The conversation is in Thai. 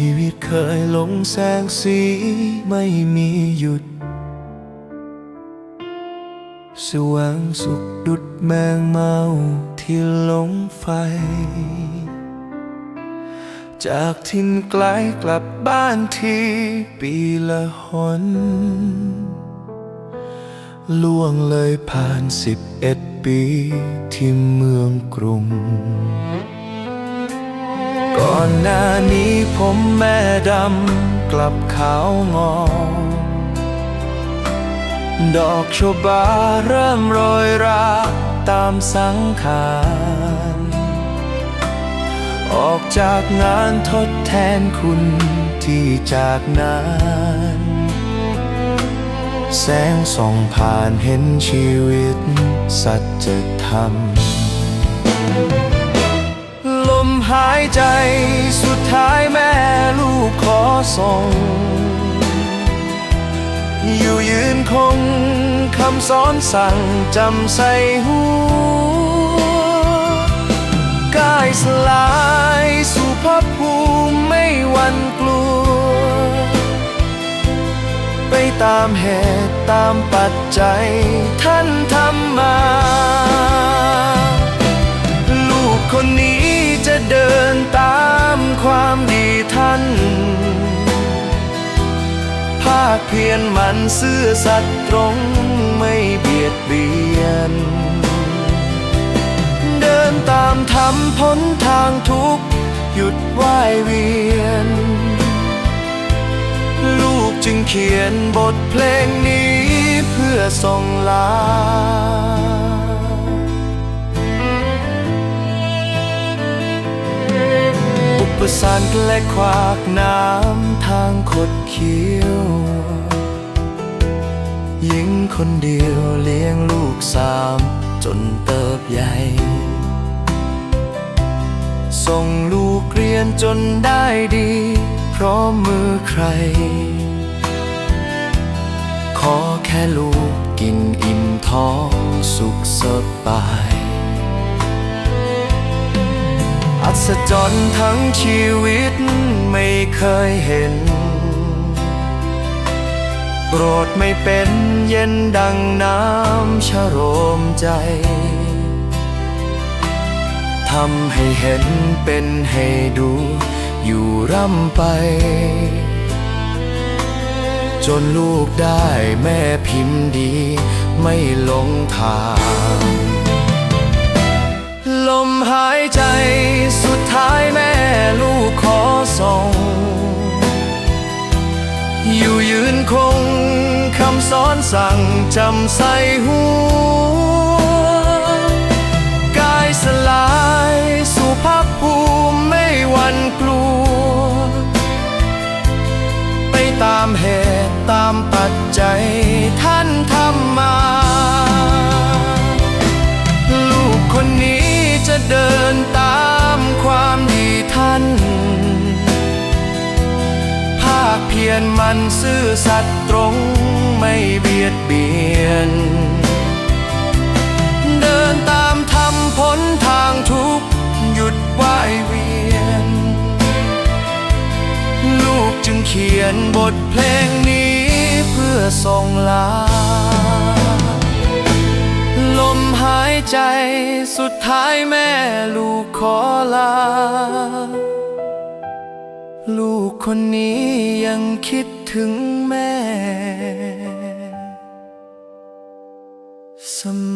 ชีวิตเคยหลงแสงสีไม่มีหยุด สว่างสุขดุดแมงเมาที่หลงไฟ จากทิ้นไกลกลับบ้านทีปีละหนล่วงเลยผ่านสิบเอ็ดปีที่เมืองกรุง ก่อนหน้านี้ ดำกลับขาวงอ ดอกชบาเริ่มโรยราตามสังขาร ออกจากงานทดแทนคุณที่จากนานแสงส่องผ่านเห็นชีวิต สัจธรรม ลมหายใจสุดท้ายแม่ ขอส่ง อยู่ยืนคงคำสอนสั่งจำใส่หัวกายสลายสู่ภพภูมิไม่หวันกลัว ไปตามเหตุตามปัจจัยท่านทำมา คเพียรมันซื่อสัตย์ตรงไม่เบียดเบียน เดินตามทำพ้นทางทุกหยุดว่ายเวียน ลูกจึงเขียนบทเพลงนี้เพื่อส่งลา อุปสรรคและขวากน้ำทางคดเคี้ยวหญิงคนเดียวเลี้ยงลูกสามจนเติบใหญ่ ส่งลูกเรียนจนได้ดี เพราะมือใคร ขอแค่ลูกกินอิ่มท้องสุขสบาย ศจรรย์ทั้งชีวิตไม่เคยเห็น โกรธไม่เป็นเย็นดังน้ำชะโรมใจทำให้เห็นเป็นให้ดู อยู่ร่ำไป จนลูกได้แม่พิมพ์ดี ไม่หลงทาง ลมหายใจ ท้ายแม่ลูกขอส่ง อยู่ยืนคงคำสอนสั่งจำใส่หัวกายสลายสู่ภาคภูมิไม่หวันกลัว ไปตามเหตุตามปัจจัยท่าน ยรมันซื่อสัตย์ตรงไม่เบียดเบียน เดินตามทำพ้นทางทุกหยุดว่ายเวียน ลูกจึงเขียนบทเพลงนี้เพื่อส่งลา ลมหายใจสุดท้ายแม่ลูกขอลา คนนี้ยังคิดถึงแม่ เสมอ